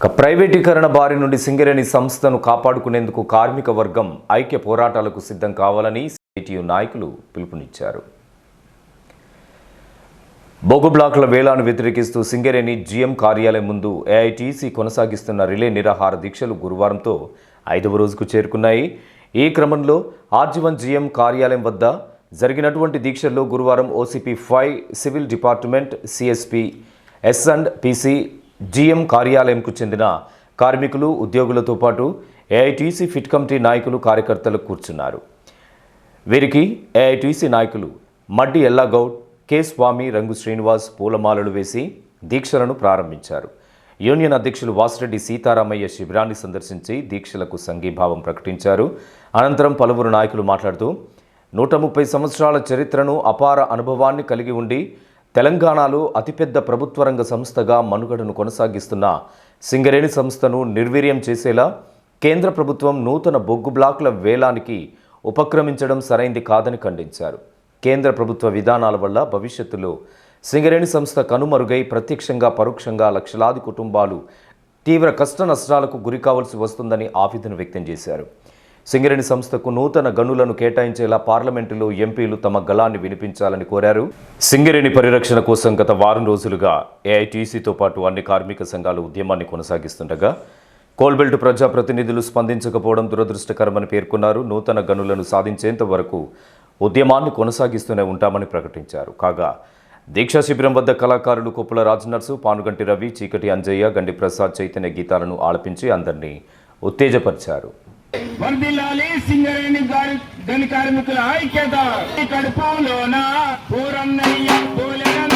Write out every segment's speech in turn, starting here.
ప్రైవేటీకరణ బారి నుండి సింగరేణి సంస్థను కాపాడుకునేందుకు కార్మిక వర్గం ఐక్య పోరాటాలకు సిద్ధం కావాలని సిఐటియు నాయకులు పిలుపునిచ్చారు. బొగ్గు బ్లాకుల వేలాను వ్యతిరేకిస్తూ సింగరేణి జీఎం కార్యాలయం ముందు ఏఐటీసీ కొనసాగిస్తున్న రిలే నిరాహార దీక్షలు గురువారంతో ఐదవ రోజుకు చేరుకున్నాయి. ఈ క్రమంలో ఆర్జీవన్ జీఎం కార్యాలయం వద్ద జరిగినటువంటి దీక్షల్లో గురువారం OCP five civil department CSP S and PC GM కార్యాలయంకు చెందిన కార్మికులు ఉద్యోగులతో పాటు ఏఐటీసీ ఫిట్ కమిటీ నాయకులు కార్యకర్తలు కూర్చున్నారు. వీరికి ఏఐటీసీ నాయకులు మడ్డి ఎల్లాగౌడ్ కె స్వామి రంగు శ్రీనివాస్ పూలమాలలు వేసి దీక్షలను ప్రారంభించారు. యూనియన్ అధ్యక్షులు వాసిరెడ్డి సీతారామయ్య శిబిరాన్ని సందర్శించి దీక్షలకు సంఘీభావం ప్రకటించారు. అనంతరం పలువురు నాయకులు మాట్లాడుతూ నూట ముప్పై సంవత్సరాల చరిత్రను అపార అనుభవాన్ని కలిగి ఉండి తెలంగాణలో అతిపెద్ద ప్రభుత్వ రంగ సంస్థగా మనుగడను కొనసాగిస్తున్న సింగరేణి సంస్థను నిర్వీర్యం చేసేలా కేంద్ర ప్రభుత్వం నూతన బొగ్గు బ్లాకుల వేలానికి ఉపక్రమించడం సరైంది కాదని ఖండించారు. కేంద్ర ప్రభుత్వ విధానాల వల్ల భవిష్యత్తులో సింగరేణి సంస్థ కనుమరుగై ప్రత్యక్షంగా పరోక్షంగా లక్షలాది కుటుంబాలు తీవ్ర కష్ట నష్టాలకు గురికావలసి వస్తుందని ఆవేదన వ్యక్తం చేశారు. సింగరేణి సంస్థకు నూతన గనులను కేటాయించేలా పార్లమెంటులో ఎంపీలు తమ గళాన్ని వినిపించాలని కోరారు. సింగరేణి పరిరక్షణ కోసం గత వారం రోజులుగా ఏఐటీసీతో పాటు అన్ని కార్మిక సంఘాలు ఉద్యమాన్ని కొనసాగిస్తుండగా కోల్బెల్ట్ ప్రజాప్రతినిధులు స్పందించకపోవడం దురదృష్టకరమని పేర్కొన్నారు. నూతన గనులను సాధించేంత వరకు ఉద్యమాన్ని కొనసాగిస్తూనే ఉంటామని ప్రకటించారు. కాగా దీక్షా శిబిరం వద్ద కళాకారులు కొప్పుల రాజనర్సు పానుగంటి రవి చీకటి అంజయ్య గండి ప్రసాద్ చైతన్య గీతాలను ఆలపించి అందరినీ ఉత్తేజపరిచారు. వర్దిల్లాలి సింగరేణి గారి గని కార్మికుల ఐక్యత. కడుపులోన పూరన్నయ్య పూలెనంత సంపదన్నయ్య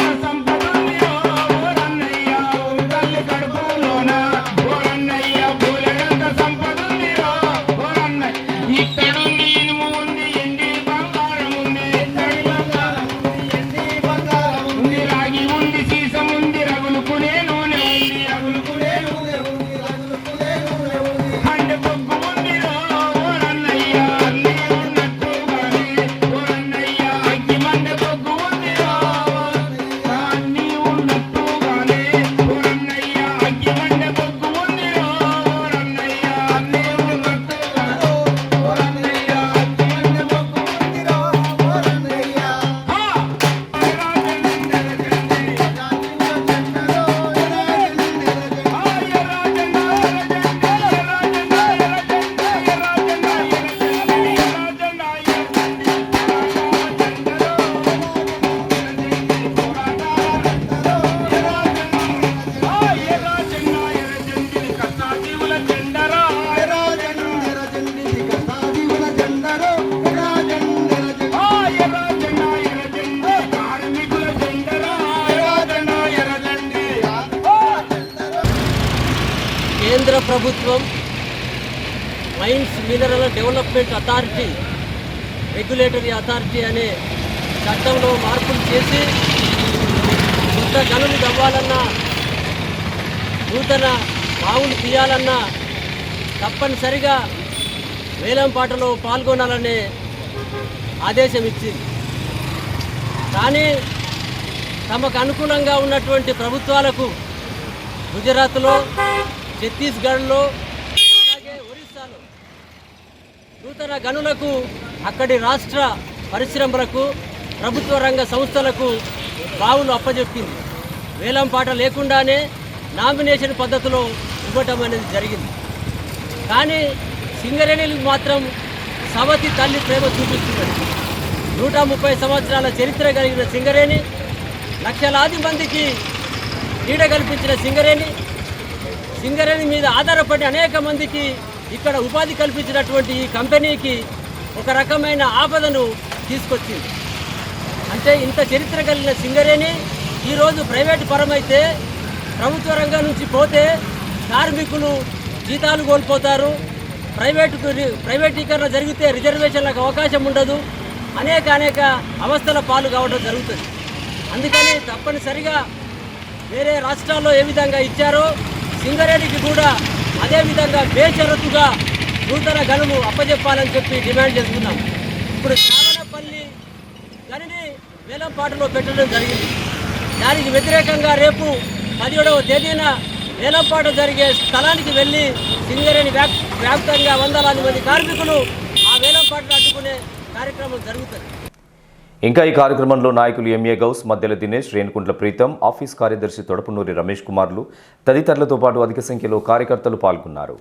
ప్రభుత్వం mines mineral development authority regulatory authority అనే చట్టంలో మార్పులు చేసి కొత్త గనులు తవ్వాలన్నా నూతన బావులు తీయాలన్నా తప్పనిసరిగా వేలంపాటలో పాల్గొనాలనే ఆదేశం ఇచ్చింది. కానీ తమకు అనుకూలంగా ఉన్నటువంటి ప్రభుత్వాలకు గుజరాత్లో ఛత్తీస్గఢ్లో అలాగే ఒరిస్సాలో నూతన గనులకు అక్కడి రాష్ట్ర పరిశ్రమలకు ప్రభుత్వ రంగ సంస్థలకు బావులు అప్పజెప్పింది. వేలం పాట లేకుండానే నామినేషన్ పద్ధతిలో ఇవ్వటం అనేది జరిగింది. కానీ సింగరేణిలు మాత్రం సవతి తల్లి ప్రేమ చూపిస్తున్నది నూట ముప్పై సంవత్సరాల చరిత్ర కలిగిన సింగరేణి లక్షలాది మందికి నీడ కల్పించిన సింగరేణి సింగరేణి మీద ఆధారపడి అనేక మందికి ఇక్కడ ఉపాధి కల్పించినటువంటి ఈ కంపెనీకి ఒక రకమైన ఆపదను తీసుకొచ్చింది. అంటే ఇంత చరిత్ర కలిగిన సింగరేణి ఈరోజు ప్రైవేటు పరమైతే ప్రభుత్వ రంగం నుంచి పోతే కార్మికులు జీతాలు కోల్పోతారు. ప్రైవేటు ప్రైవేటీకరణ జరిగితే రిజర్వేషన్లకు అవకాశం ఉండదు. అనేక అనేక అవస్థల పాలు కావడం జరుగుతుంది. అందుకని తప్పనిసరిగా వేరే రాష్ట్రాల్లో ఏ విధంగా ఇచ్చారో సింగరేణికి కూడా అదేవిధంగా బేషరతుగా నూతన గనులు అప్పజెప్పాలని చెప్పి డిమాండ్ చేస్తున్నాం. ఇప్పుడు చావనపల్లి గనిని వేలంపాటలో పెట్టడం జరిగింది. దానికి వ్యతిరేకంగా రేపు పదిహేడవ తేదీన వేలంపాట జరిగే స్థలానికి వెళ్ళి సింగరేణి వ్యాప్ వ్యాప్తంగా వందలాది మంది కార్మికులు ఆ వేలంపాటను అడ్డుకునే కార్యక్రమం జరుగుతుంది. ఇంకా ఈ కార్యక్రమంలో నాయకులు ఎంఏ గౌస్ మధ్యల దినేష్ రేణుకుంట్ల ప్రీతం ఆఫీస్ కార్యదర్శి తొడపునూరి రమేష్ కుమార్లు తదితరులతో పాటు అధిక సంఖ్యలో కార్యకర్తలు పాల్గొన్నారు.